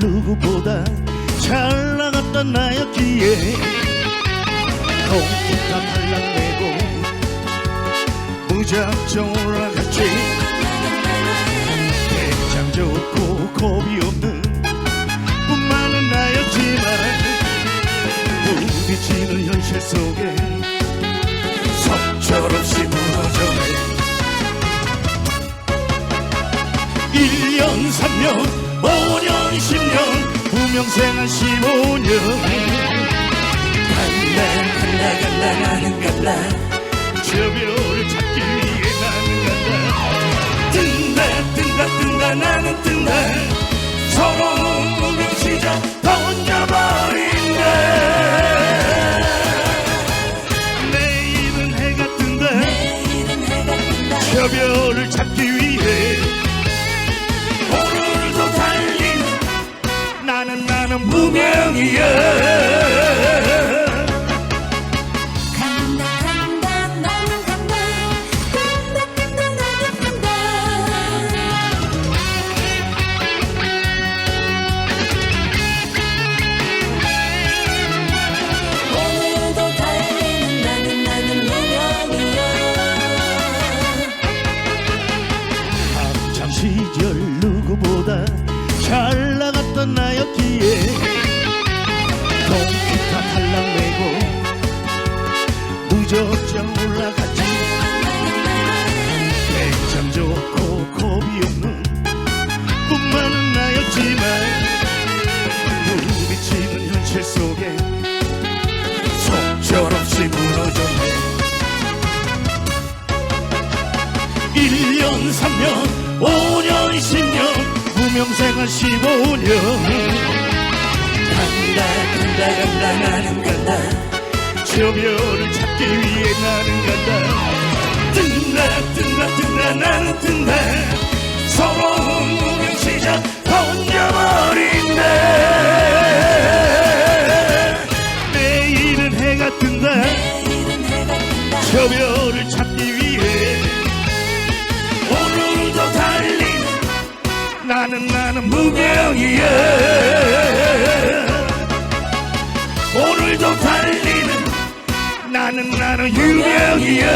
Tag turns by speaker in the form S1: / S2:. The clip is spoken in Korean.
S1: 누구보다 잘 나갔던 나였기에 통기타 발랑내고 무작정 올라갔지. 대장 좋고 겁이 없는 뿐만은 나였지만 부딪히는 현실 속에 속절없이 무너져내 1년 3년 5년 10년 무명생활 15년. 간다 간다 간다 나는 간다 저 별을 찾기 위해 나는 간다 뜬다 뜬다 뜬다 나는 뜬다. 서러운 무명 시작 던져버린다. 내일은 해가 뜬다.
S2: 내일은 해가 뜬다.
S1: 저 별을 찾기 시절 누구보다 잘 나갔던 나였기에 통기타 탈락내고 무적장 올라갔지. 백장 좋고 겁이 없는 꿈만은 나였지만 부딪히는 현실 속에 속절없이 무너졌네. 1년 3년 5년 10년 무명생활 15년 간다 간다 간다 나는 간다 저 별을 찾기 위해 나는 간다 뜬다 뜬다 뜬다 나는 뜬다 서러운 무명 시작 던져버린다 내일은 해가 뜬다
S2: 내일은 해가 뜬다
S1: 저 별을 찾기 위해 오늘도 달리는 나는 나는 무명이야 오늘도 달리는 나는 나는 유명이야